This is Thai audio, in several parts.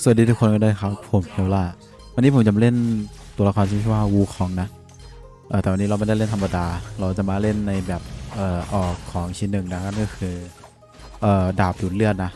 สวัสดีทุกคนกันด้ครับ ผมเฮลล่าวันนี้ผมจะมาเล่นตัวละครที่ชื่อว่าวูคองนะเออแต่วันนี้เราไม่ได้เล่นธรรมดา เราจะมาเล่นในแบบเอ่อออกของชิ้นหนึ่งนะก็คือเอ่อดาบดูดเลือดนะ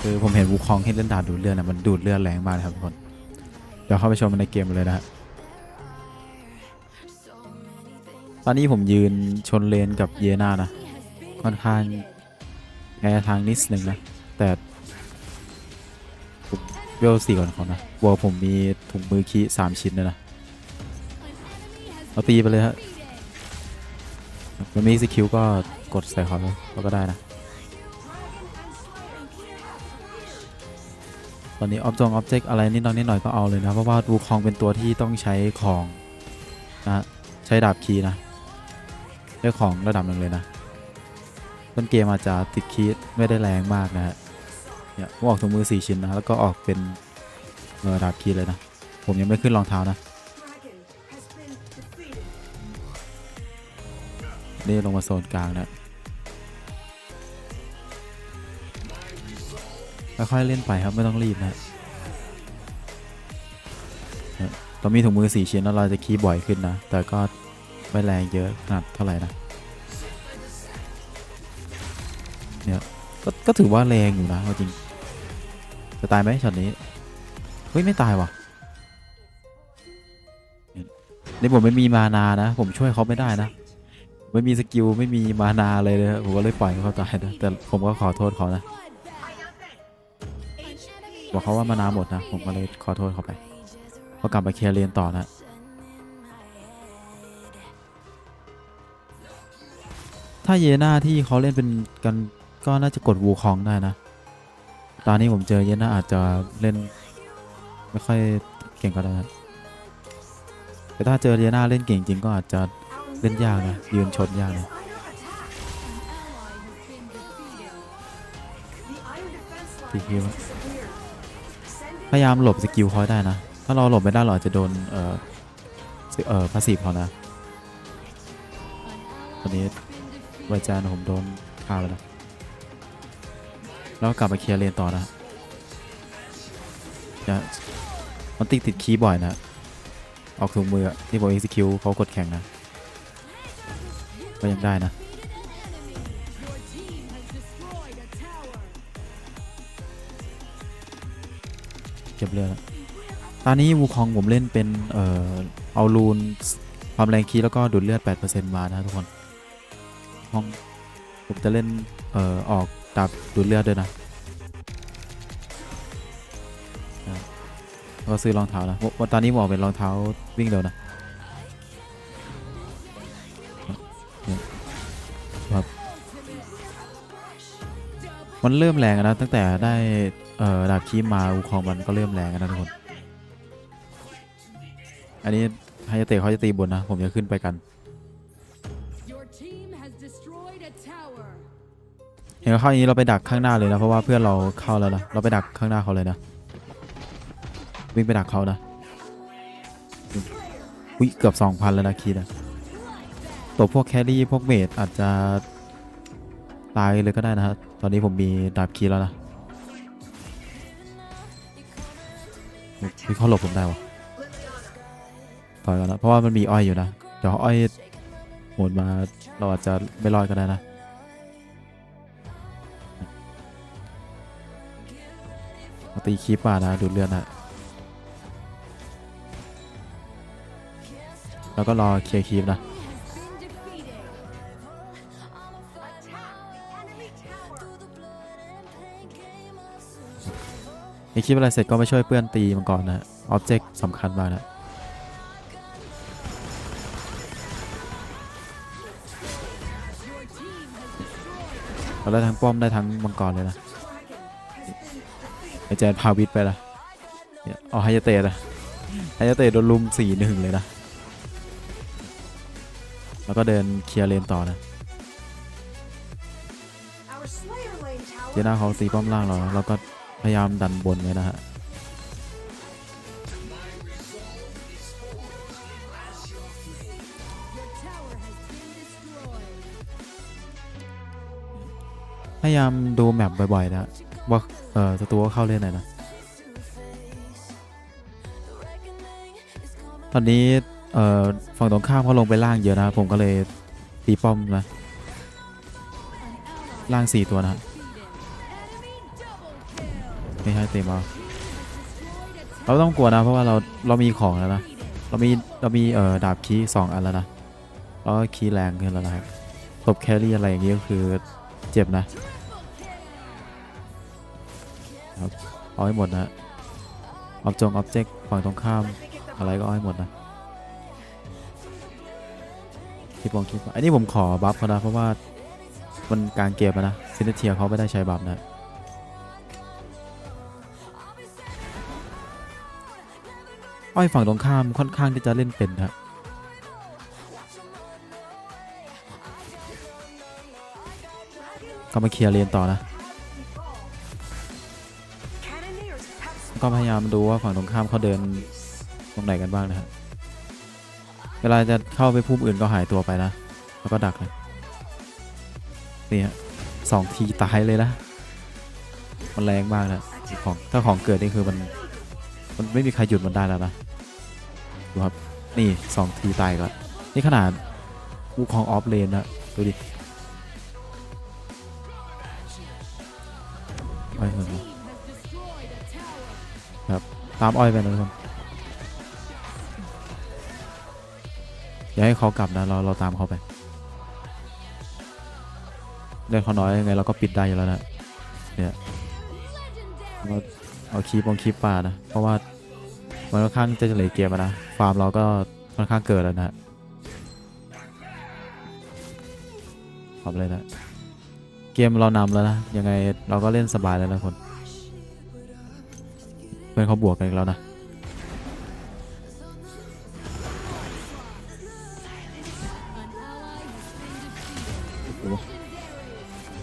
คือผมเห็นวูคองที่เล่นดาบดูดเลือดนะมันดูดเลือดแรงมากครับทุกคน เดี๋ยวเข้าไปชมมันในเกมเลยนะฮะตอนนี้ผมยืนชนเลนกับเยนานะค่อนข้างแพ้ทางนิดหนึ่งนะแต่ เวลสี่ก่อนเของนะบัวผมมีถุงมือคีสามชิ้นเลยนะ เอาตีไปเลยฮะมันมีสกิลก็กดใส่เขาเลยเราก็ได้นะ ตอนนี้ออบจงออบเจกอะไรนิดหน่อยนิดหน่อยก็เอาเลยนะ เพราะว่าวูคองเป็นตัวที่ต้องใช้ของนะใช้ดาบคีนะใช้ของระดับหนึ่งเลยนะ ต้นเกมอาจจะติดคีไม่ได้แรงมากนะฮะ เนี่ยผมออกถุงมือ 4 ชิ้นนะแล้วก็ออกเป็นเออดาบคีเลยนะ ผมยังไม่ขึ้นรองเท้านะนี่ลงมาโซนกลางนะค่อยๆเล่นไปครับไม่ต้องรีบนะเนี่ยเรามีถุงมือ 4 ชิ้นแล้วเราจะคีย์บ่อยขึ้นนะ แต่ก็ไม่แรงเยอะขนาดเท่าไหร่นะเนี่ยก็ก็ถือว่าแรงอยู่นะจริง จะตายไหมช็อตนี้ เฮ้ย ไม่ตายว่ะนี่ผมไม่มีมานานะ ผมช่วยเขาไม่ได้นะ ไม่มีสกิลไม่มีมานาเลยนะผมก็เลยปล่อยเขาตายนะแต่ผมก็ขอโทษเขานะบอกเขาว่ามานาหมดนะ ผมก็เลยขอโทษเขาไปก็กลับมาเคลียร์เลนต่อนะถ้าเยน่าที่เขาเล่นเป็นกันก็น่าจะกดวูคองได้นะ ตอนนี้ผมเจอเยน่าอาจจะเล่น ไม่ค่อยเก่งก็ได้แต่ถ้าเจอเยน่าเล่นเก่งจริงก็อาจจะเล่นยากนะยืนชนยากนะตีคิวพยายามหลบสกิลเขาให้ได้นะ ถ้าเราหลบไม่ได้เราอาจจะโดน เอ่อเอ่อพาสซีฟเขานะ An ally Còn has đi. been ไว defeated. จานผมโดนฆ่าไปแล้ว แล้วกลับมาเคลียร์เลนต่อนะจะมันติดติดคีย์บ่อยนะออกถุงมือที่ผม execute เขากดแข่งนะ ก็ยังได้นะเก็บเรือแล้วตอนนี้วูคองผมเล่นเป็น เอ่อ เอารูน ความแรงคีย์แล้วก็ดูดเลือด 8%มานะทุกคนห้องผมจะเล่น เอ่อ ออก ดาบดูดเลือดด้วยนะก็ซื้อรองเท้านะวันตอนนี้ผมอกเป็นรองเท้าวิ่งเร็วนะ ครับ มันเริ่มแรงนะ ตั้งแต่ได้เอ่อดาบคีย์มาวูคองมันก็เริ่มแรงนะทุกคน อันนี้ไฮเตะเขาจะตีบนนะ ผมจะขึ้นไปกัน เห็นเขาเข้าอย่างนี้เราไปดักข้างหน้าเลยนะเพราะว่าเพื่อนเราเข้าแล้วนะเราไปดักข้างหน้าเขาเลยนะวิ่งไปดักเขานะอุ้ยเกือบ2,000แล้วนะคีนะตัวพวกแครี่พวกเมดอาจจะตายเลยก็ได้นะฮะตอนนี้ผมมีดาบคีแล้วนะอุ๊ยเขาหลบผมได้วะถอยก่อนนะเพราะว่ามันมีอ้อยอยู่นะเดี๋ยวอ้อยหมดมาเราอาจจะไม่รอดก็ได้นะ ตีคีปมานะดูดเลือดนะแล้วก็รอเคลียร์คีปนะไอคลิปอะไรเสร็จก็มาช่วยเพื่อนตีมันก่อนนะออบเจกต์สำคัญมากนะเราได้ทั้งป้อมได้ทั้งมังกรเลยนะ อแจนพาวิทไปละเอาไฮยาเตะนะไฮยาเตะโดนลุมสี่หนึ่งเลยนะ แล้วก็เดินเคลียร์เลนต่อนะเจน่าเขาตีป้อมล่างเราเราก็พยายามดันบนไว้นะฮะพยายามดูแมปบ่อยๆนะ ว่าเออศัตรูว่าเข้าเล่นไหนนะ ตอนนี้เอ่อฝั่งตรงข้ามเขาลงไปล่างเยอะนะผมก็เลยตีป้อมนะล่างสี่ตัวนะไม่ให้เต็มเอาเราต้องกลัวนะเพราะว่าเราเรามีของแล้วนะเรามีเรามีเอ่อดาบคีสองอันแล้วนะแล้วก็คีแรงขึ้นแล้วนะครับตบแครี่อะไรอย่างงี้ก็คือเจ็บนะ เอาให้หมดนะออบจงออบเจกต์ฝั่งตรงข้ามอะไรก็เอาให้หมดนะคลิปวงคลิปอันนี้ผมขอบัฟเขานะเพราะว่ามันกลางเกมนะซินเทียเขาไม่ได้ใช้บัฟนะอ้อยฝั่งตรงข้ามค่อนข้างที่จะเล่นเป็นครับก็มาเคลียร์เลนต่อนะ ก็พยายามดูว่าฝั่งตรงข้ามเขาเดินตรงไหนกันบ้างนะครับเวลาจะเข้าไปพุ่มอื่นก็หายตัวไปนะ แล้วก็ดักนะนี่ฮะสองทีตายเลยนะ มันแรงมากนะของถ้าของเกิดนี่คือมัน มันไม่มีใครหยุดมันได้แล้วนะดูครับ นี่สองทีตายก่อนนี่ขนาดวูคองออฟเลนนะดูดิ ตามอ้อยไปนะทุกคนอย่าให้เขากลับนะเราเราตามเขาไปเล่นเขาน้อยยังไงเราก็ปิดได้อยู่แล้วนะเนี่ยเราเอาคีปลงคีปป่านะ เพราะว่ามันค่อนข้างจะเหลยเกมอะนะฟาร์มเราก็ค่อนข้างเกิดแล้วนะขอบเลยนะเกมเรานำแล้วนะยังไงเราก็เล่นสบายแล้วนะคน อนเขาบวกกันอีกแล้วนะ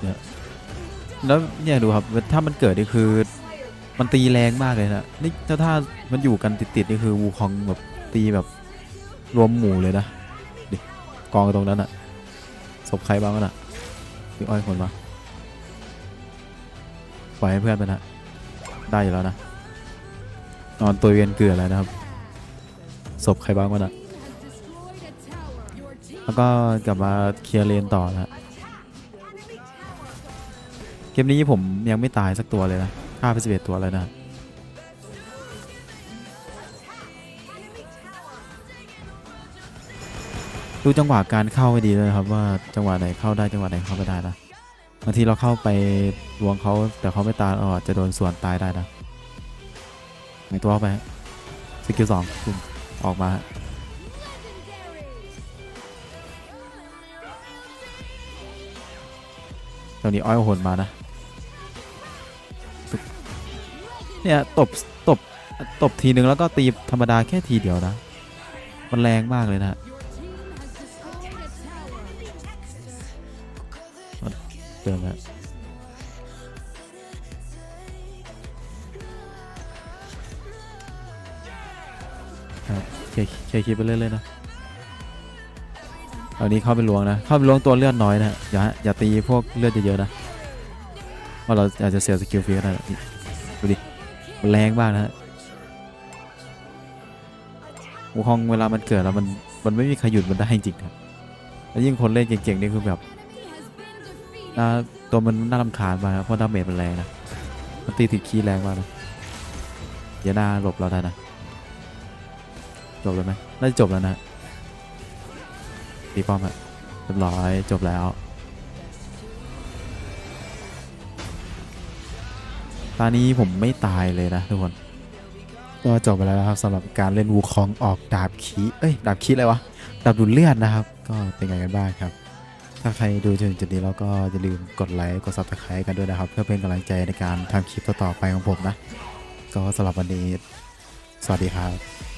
เนี่ยแล้วเนี่ยดูครับถ้ามันเกิดนี่คือมันตีแรงมากเลยนะนี่ถ้าถ้ามันอยู่กันติดๆนี่คือวูคองแบบตีแบบรวมหมู่เลยนะดิกองตรงนั้นอะศพใครบ้างน่ะพี่อ้อยคนมาปล่อยให้เพื่อนไปนะได้อยู่แล้วนะ นอนตัวเวียนเกลือแล้วนะครับ ศพใครบ้างวะนะแล้วก็กลับมาเคลียร์เลนต่อนะฮะเกมนี้ผมยังไม่ตายสักตัวเลยนะฆ่าไปสิบเอ็ดตัวเลยนะดูจังหวะการเข้าให้ดีเลยครับว่าจังหวะไหนเข้าได้จังหวะไหนเข้าไม่ได้นะบางทีเราเข้าไปลวงเขาแต่เขาไม่ตายเราอาจจะโดนส่วนตายได้นะ หายตัวออกไปฮะสกิลสองปุ่มออกมาฮะตอนนี้อ้อยโหนมานะเนี่ยตบตบตบทีนึงแล้วก็ตีธรรมดาแค่ทีเดียวนะ มันแรงมากเลยนะฮะเติมแล้ว ลียร์เคลียร์คลิปไปเรื่อยๆนะเอานี้เข้าไปล้วงนะ เข้าไปล้วงตัวเลือดน้อยนะอย่าอย่าตีพวกเลือดเยอะๆนะว่าะเราอาจจะเสียสกิลฟรีก็ได้นะดูดิแรงมากนะฮะวูคองเวลามันเกิดแล้วมันมันไม่มีใครหยุดมันได้จริงๆครับแล้วยิ่งคนเล่นเก่งๆนี่คือแบบน่าตัวมันน่ารำคาญมากนะเพราะดาเมจมันแรงนะมันตีติดคีแรงมากนะเดี๋ยวหน้าหลบเราได้นะ จบเลยไหมน่าจะจบแล้วนะตีป้อมอะเรียบร้อยจบแล้วตอนนี้ผมไม่ตายเลยนะทุกคน ก็จบไปแล้วนะครับสำหรับการเล่นวูคองออกดาบคีเอ้ยดาบคีอะไรวะดาบดูดเลือดนะครับ ก็เป็นไงกันบ้างครับ ถ้าใครดูจนถึงจุดนี้แล้วก็อย่าลืมกดไลค์กด subscribe กันด้วยนะครับ เพื่อเป็นกำลังใจในการทำคลิปต่อๆไปของผมนะ ก็สำหรับวันนี้ สวัสดีครับ